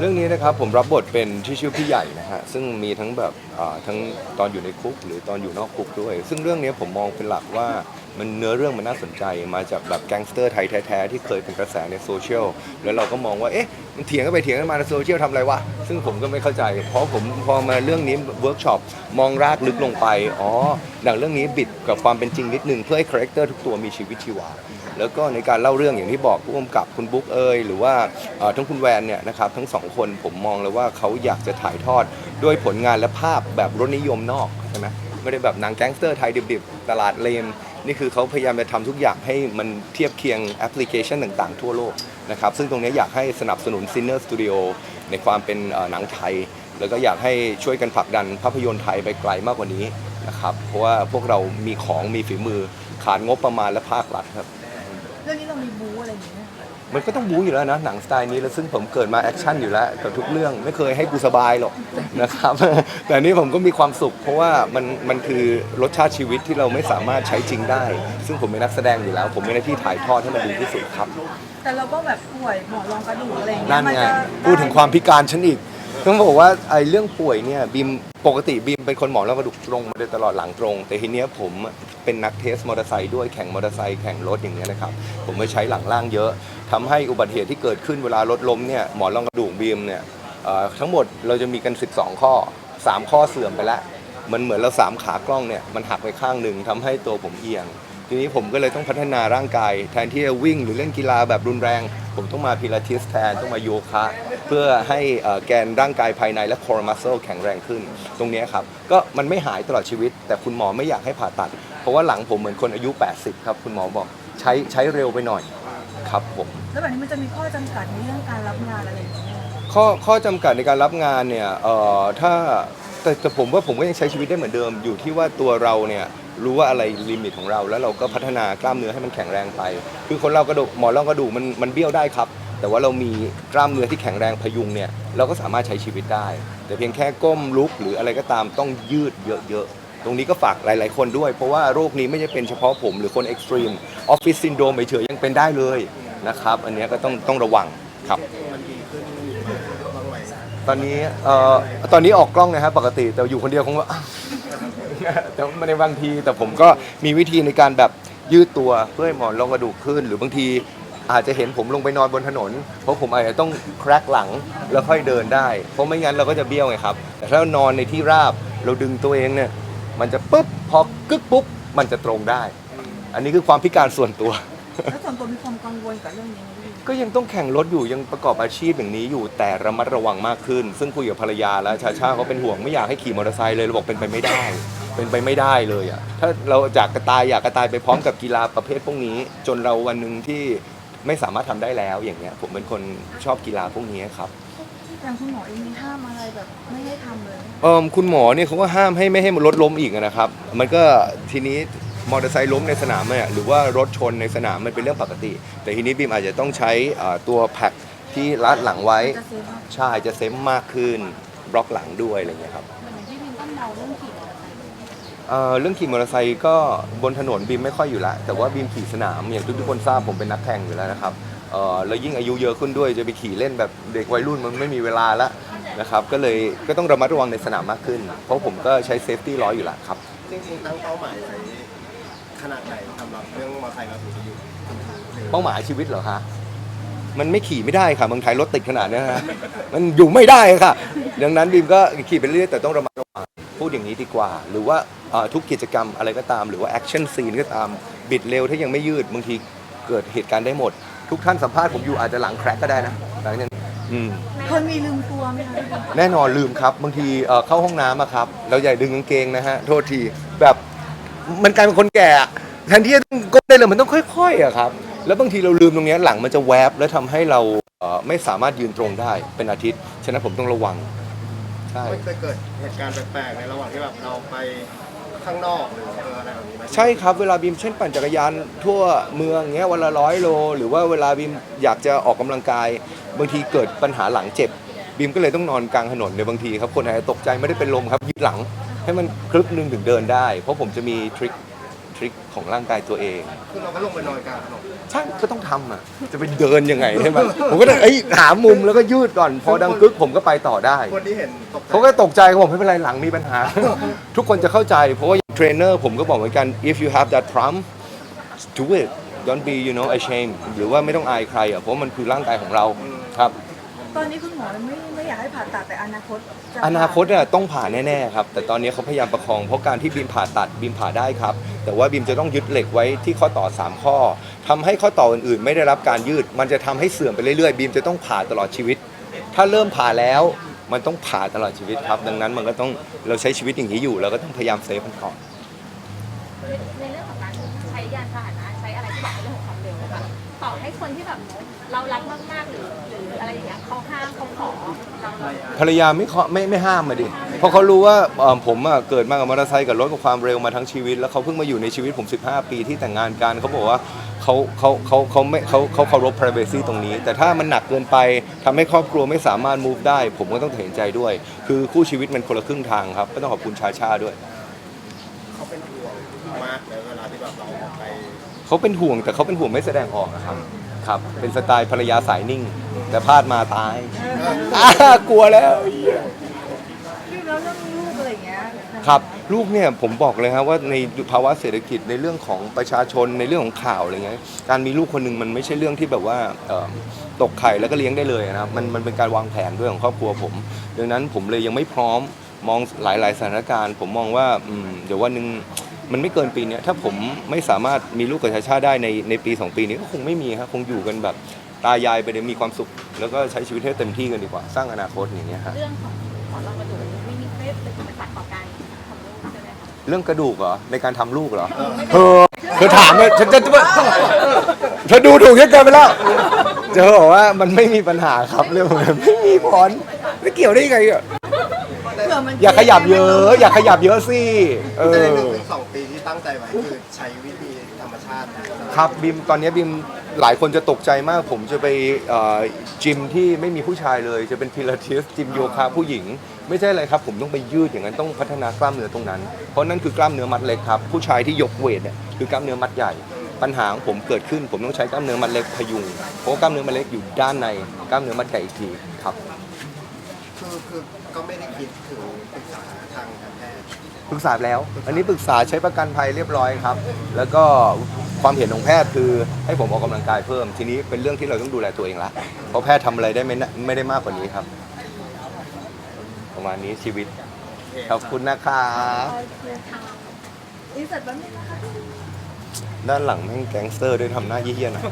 เรื่องนี้นะครับผมรับบทเป็นที่ชื่อพี่ใหญ่นะฮะซึ่งมีทั้งแบบอ่าทั้งตอนอยู่ในคุกหรือตอนอยู่นอกคุกด้วย ซึ่งเรื่องนี้ผมมองเป็นหลักว่า มันเนื้อเรื่องมันน่าสนใจมาจากแบบแก๊งสเตอร์ไทยแท้ๆที่เคยเป็นกระแสในโซเชียลแล้วเราก็มองว่าเอ๊ะมันเถียงกันไปเถียงกันมาในโซเชียลทำอะไรวะซึ่งผมก็ไม่เข้าใจ เพราะผมพอมาเรื่องนี้เวิร์กช็อปมองรากลึกลงไปอ๋อหนังเรื่องนี้บิดกับความเป็นจริงนิดนึงเพื่อให้คาแรคเตอร์ทุกตัวมีชีวิตชีวาแล้วก็ในการเล่าเรื่องอย่างที่บอกผู้กำกับคุณบุ๊กเอยหรือว่าทั้งคุณแวนเนี่ยนะครับทั้งสองคนผมมองเลยว่าเขาอยากจะถ่ายทอดด้วยผลงานและภาพแบบรสนิยมนอกใช่ไหมไม่ได้แบบหนังแก๊งสเตอร์ไทยดิบๆ ตลาดเลม นี่คือเขาพยายามจะทำทุกอย่างให้มันเทียบเคียงแอปพลิเคชันต่างๆ ทั่วโลกนะครับซึ่งตรงนี้อยากให้สนับสนุน Sinner Studio ในความเป็นหนังไทย แล้วก็อยากให้ช่วยกันผลักดันภาพยนตร์ไทยไปไกลมากกว่านี้นะครับเพราะว่าพวกเรามีของมีฝีมือขาดงบประมาณและภาครัฐครับ เรื่องนี้เรามีบู๊อะไรอย่างเงี้ยมันก็ต้องบู๊อยู่แล้วนะหนังสไตล์นี้แล้วซึ่งผมเกิดมาแอคชั่นอยู่แล้วกับทุกเรื่องไม่เคยให้กูสบายหรอกนะครับ แต่อันนี้ผมก็มีความสุข เพราะว่ามันมันคือรสชาติชีวิตที่เราไม่สามารถใช้จริงได้ ซึ่งผมเป็นนักแสดงอยู่แล้ว ผมมีหน้าที่ถ่ายทอดให้มันดีที่สุดครับ แต่เราก็แบบป่วยหมอนรองกระดูกอะไรอย่างเงี้นั่ยนมัไงจะพูดถึงความพิการฉันอีก ต้องบอกว่าไอ้เรื่องป่วยเนี่ยบีมปกติบีมเป็นคนหมอนรองกระดูกตรงมาโดยตลอดหลังตรง แต่ทีเนี้ยผมเป็นนักเทสมอเตอร์ไซค์ด้วยแข่งมอเตอร์ไซค์แข่งรถอย่างเงี้ยนะครับผมไปใช้หลังล่างเยอะทำให้อุบัติเหตุที่เกิดขึ้นเวลารถล้มเนี่ยหมอนรองกระดูกบีมเนี่ยเอ่อทั้งหมดเราจะมีกัน 12 ข้อ 3 ข้อเสื่อมไปแล้วมันเหมือนเราสามขากล้องเนี่ยมันหักไปข้างหนึ่งทำให้ตัวผมเอียง ทีนี้ผมก็เลยต้องพัฒนาร่างกาย แทนที่จะวิ่งหรือเล่นกีฬาแบบรุนแรง ผมต้องมาพิลาทิสแทนต้องมาโยคะ เพื่อให้เอ่อแกนร่างกายภายในและ core muscle แข็งแรงขึ้น ตรงเนี้ยครับ ก็มันไม่หายตลอดชีวิต แต่คุณหมอไม่อยากให้ผ่าตัด เพราะว่าหลังผมเหมือนคนอายุ 80 ครับ คุณหมอบอกใช้ใช้เร็วไปหน่อยครับผมแล้วแบบนี้มันจะมีข้อจำกัดในเรื่องการรับงานอะไรอย่างเงี้ยข้อข้อจำกัดในการรับงานเนี่ยเอ่อถ้าแต่แต่ผมว่าผมก็ยังใช้ชีวิตได้เหมือนเดิมอยู่ที่ว่าตัวเราเนี่ย รู้ว่าอะไรลิมิตของเรา แล้วเราก็พัฒนากล้ามเนื้อให้มันแข็งแรงไป คือคนเรากระดูกหมอนรองกระดูกมันมันเบี้ยวได้ครับ แต่ว่าเรามีกล้ามเนื้อที่แข็งแรงพยุงเนี่ยเราก็สามารถใช้ชีวิตได้ แต่เพียงแค่ก้มลุกหรืออะไรก็ตามต้องยืดเยอะๆตรงนี้ก็ฝากหลาย ๆ คนด้วย เพราะว่าโรคนี้ไม่ใช่เป็นเฉพาะผมหรือคนเอ็กซ์ตรีมออฟฟิศซินโดรมเฉยๆยังเป็นได้เลยนะครับอันนี้ก็ต้องต้องระวังครับตอนนี้เอ่อตอนนี้ออกกล้องนะครับปกติแต่อยู่คนเดียวคงว่า แต่ไม่ในบางทีแต่ผมก็มีวิธีในการแบบยืดตัวเพื่อให้หมอนรองกระดูกขึ้น หรือบางทีอาจจะเห็นผมลงไปนอนบนถนน เพราะผมอาจจะต้องแครกหลังแล้วค่อยเดินได้ เพราะไม่งั้นเราก็จะเบี้ยวไงครับ แต่ถ้าเรานอนในที่ราบเราดึงตัวเองเนี่ยมันจะปุ๊บพอกึกปุ๊บมันจะตรงได้ อันนี้คือความพิการส่วนตัว แล้วส่วนตัวมีความกังวลกับเรื่องนี้ไหมพี่ก็ยังต้องแข่งรถอยู่ยังประกอบอาชีพอย่างนี้อยู่แต่ระมัดระวังมากขึ้น ซึ่งคุยกับภรรยาแล้วชาชาเขาเป็นห่วงไม่อยากให้ขี่มอเตอร์ไซค์เลยเราบอกเป็นไปไม่ได้ เป็นไปไม่ได้เลยอะถ้าเราจากกระตายอยากกระตายไปพร้อมกับกีฬาประเภทพวกนี้ จนเราวันหนึ่งที่ไม่สามารถทำได้แล้วอย่างเงี้ยผมเป็นคนชอบกีฬาพวกนี้ครับอย่างคุณหมอเองมีห้ามอะไรแบบไม่ให้ทำเลย เออคุณหมอเนี่ยเขาก็ห้ามให้ไม่ให้รถล้มอีกนะครับ มันก็ทีนี้มอเตอร์ไซค์ล้มในสนามเนี่ยหรือว่ารถชนในสนามมันเป็นเรื่องปกติ แต่ทีนี้บีมอาจจะต้องใช้เอ่อตัวแพ็คที่รัดหลังไว้ จะเซฟมากใช่จะเซฟมากขึ้นบล็อกหลังด้วยอะไรเงี้ยครับอย่างที่บินต้องเดาเรื่องขี่มอ เตอร์ไซค์เอ่อเรื่องขี่มอเตอร์ไซค์ก็บนถนนบีมไม่ค่อยอยู่แล้วแต่ว่าบีมขี่สนามอย่างทุกๆคนทราบผมเป็นนักแข่งอยู่แล้วนะครับเอ่อแล้วยิ่งอายุเยอะขึ้นด้วยจะไปขี่เล่นแบบเด็กวัยรุ่นมันไม่มีเวลาละนะครับก็เลยก็ต้องระมัดระวังในสนามมากขึ้น เพราะผมก็ใช้เซฟตี้ล้ออยู่แล้วครับ จริงๆตั้งเป้าหมายไว้ขนาดไหนสำหรับเรื่องมอเตอร์ไซค์เราถึงจะอยู่เป้าหมายชีวิตเหรอคะมันไม่ขี่ไม่ได้ค่ะเมืองไทยรถติดขนาดเนี้ยฮะมันอยู่ไม่ได้ค่ะ ดังนั้นบีมก็ขี่ไปเรื่อยๆแต่ต้องระมัดระวัง พูดอย่างนี้ดีกว่า หรือว่าเอ่อทุกกิจกรรมอะไรก็ตาม หรือว่าแอคชั่นซีนก็ตาม บิดเร็วถ้ายังไม่ยืดบางทีเกิดเหตุการณ์ได้หมด ทุกท่านสัมภาษณ์ผมอยู่อาจจะหลังแครกก็ได้นะหลังจากนี้อืมเคยมีลืมตัวไหมคะพี่บินแน่นอนลืมครับ บางทีเอ่อเข้าห้องน้ำอะครับ เราใหญ่ดึงกางเกงนะฮะ โทษทีแบบมันกลายเป็นคนแก่อะแทนที่จะต้องก้มได้เลยมันต้องค่อยๆอะครับแล้วบางทีเราลืมตรงเนี้ยหลังมันจะแวบ แล้วทำให้เราเอ่อไม่สามารถยืนตรงได้เป็นอาทิตย์ ฉะนั้นผมต้องระวัง ใช่ ไม่เคยเกิดเหตุการณ์แปลกๆในระหว่างที่แบบเราไปข้างนอกหรือเอออะไรแบบนี้ไหมใช่ครับเวลาบีมเช่นปั่นจักรยานทั่วเมืองเงี้ยวันละร้อยโล หรือว่าเวลาบีมอยากจะออกกำลังกาย บางทีเกิดปัญหาหลังเจ็บบีมก็เลยต้องนอนกลางถนนในบางทีครับคนอาจจะตกใจไม่ได้เป็นลมครับยืดหลัง ให้มันคลึบหนึงถึงเดินได้ เพราะผมจะมีทริค ททริคของร่างกายตัวเอง คือเราก็ลงไปนอนกลางถนนใช่ก็ต้องทำอะ จะไปเดินยังไงใช่ไหมผมก็ต้องเอ้ยหามุมแล้วก็ยืดก่อน พอดังกึกผมก็ไปต่อได้ คนที่เห็นตกใจเขาก็ตกใจเขาบอกไม่เป็นไรหลังมีปัญหา ทุกคนจะเข้าใจ เพราะว่าเทรนเนอร์ผมก็บอกเหมือนกัน if you have that prompt do it don't be you know ashamed หรือว่าไม่ต้องอายใครอะเพราะมันคือร่างกายของเราครับ ตอนนี้คุณหมอไม่ไม่อยากให้ผ่าตัดแต่อนาคตจะอนาคตเนี่ยต้องผ่าแน่ๆครับ แต่ตอนนี้เขาพยายามประคองเพราะการที่บีมผ่าตัดบีมผ่าได้ครับ แต่ว่าบีมจะต้องยึดเหล็กไว้ที่ข้อต่อ 3 ข้อทำให้ข้อต่ออื่นๆ ไม่ได้รับการยืด มันจะทำให้เสื่อมไปเรื่อยๆบีมจะต้องผ่าตลอดชีวิต ถ้าเริ่มผ่าแล้ว มันต้องผ่าตลอดชีวิตครับ ดังนั้นมันก็ต้องเราใช้ชีวิตอย่างนี้อยู่เราก็ต้องพยายามเซฟมันก่อน ในเรื่องของการใช้ยานพาหนะใช้อะไรที่บอกในเรื่องของความเร็วอะค่ะต่อให้คนที่แบบ เรารักมากๆหรือหรืออะไรอย่างเงี้ยเขาห้ามเขาขอเราภรรยาไม่ขอไม่ไม่ห้ามมาดิ เพราะเขารู้ว่าเอ่อผมอะเกิดมากับมอเตอร์ไซค์กับรถกับความเร็วมาทั้งชีวิต แล้วเขาเพิ่งมาอยู่ในชีวิตผม 15 ปีที่แต่งงานกันเขาบอกว่าเขาเขาเขาเขาไม่เขาเขาเคารพ privacy ตรงนี้ แต่ถ้ามันหนักเกินไปทำให้ครอบครัวไม่สามารถ move ได้ ผมก็ต้องเห็นใจด้วย คือคู่ชีวิตมันคนละครึ่งทางครับก็ต้องขอบคุณชาชาด้วย เขาเป็นห่วงมากในเวลาที่แบบเราออกไปเขาเป็นห่วงแต่เขาเป็นห่วงไม่แสดงออกนะครับ ครับ เป็นสไตล์ภรรยาสายนิ่ง แต่พลาดมาตายอ่ากลัวแล้วพี่แล้วเรื่องลูกอะไรอย่างเงี้ยครับลูกเนี่ยผมบอกเลยครับว่าในภาวะเศรษฐกิจในเรื่องของประชาชนในเรื่องของข่าวอะไรเงี้ยการมีลูกคนหนึ่งมันไม่ใช่เรื่องที่แบบว่าเอ่อตกไข่แล้วก็เลี้ยงได้เลยนะครับมันมันเป็นการวางแผนด้วยของครอบครัวผม ดังนั้นผมเลยยังไม่พร้อมมองหลาย ๆ สถานการณ์ ผมมองว่าอืมเดี๋ยววันหนึ่ง มันไม่เกินปีเนี้ยถ้าผมไม่สามารถมีลูกกับชาชาได้ในในปีสองปีนี้ก็คงไม่มีครับคงอยู่กันแบบตายายไปเลยมีความสุข แล้วก็ใช้ชีวิตให้เต็มที่กันดีกว่า สร้างอนาคตอย่างเงี้ยครับเรื่องของของเรากระดูกไม่มีไม่เป็นอุปสรรคต่อการทำลูกใช่ไหมคะเรื่องกระดูกเหรอในการทำลูกเหรอเธอเธอถามเลยฉันจะจะเธอดูถูกเยอะเกินไปแล้วเธอบอกว่ามันไม่มีปัญหาครับเรื่องพวกนั้นไม่มีผลไม่เกี่ยวได้ยังไงอะเผื่อ มันอย่าขยับเยอะ อย่าขยับเยอะสิเอแต่ในอหนึ่งถึงสองปีที่ตั้งใจไว้คือใช้วิธีธรรมชาติครับบิมตอนนี้บิมหลายคนจะตกใจมาก ผมจะไปเอ่อจิมที่ไม่มีผู้ชายเลย จะเป็นพิลาทิสจิมโยคะผู้หญิง ไม่ใช่อะไรครับ ผมต้องไปยืดอย่างนั้นต้องพัฒนากล้ามเนื้อตรงนั้น เพราะนั่นคือกล้ามเนื้อมัดเล็กครับผู้ชายที่ยกเวทเนี่ยคือกล้ามเนื้อมัดใหญ่ ปัญหาของผมเกิดขึ้น ผมต้องใช้กล้ามเนื้อมัดเล็กพยุงเพราะว่ากล้ามเนื้อมัดเล็กอยู่ด้านในกล้ามเนื้อมัดใหญ่อีกที ครับคือคือก็ไม่ได้คิดถึงปรึกษาทางการแพทย์ปรึกษาแล้ว อันนี้ปรึกษาใช้ประกันภัยเรียบร้อยครับ แล้วก็ความเห็นของแพทย์คือให้ผมออกกำลังกายเพิ่ม ทีนี้เป็นเรื่องที่เราต้องดูแลตัวเองละ เพราะแพทย์ทำอะไรได้ไม่น่าไม่ได้มากกว่านี้ครับ ประมาณนี้ชีวิต ขอบคุณนะครับอินเสร็จแป๊บนึงนะคะ ด้านหลังแม่งแก๊งสเตอร์ด้วยทำหน้าเยี่ยๆหน่อย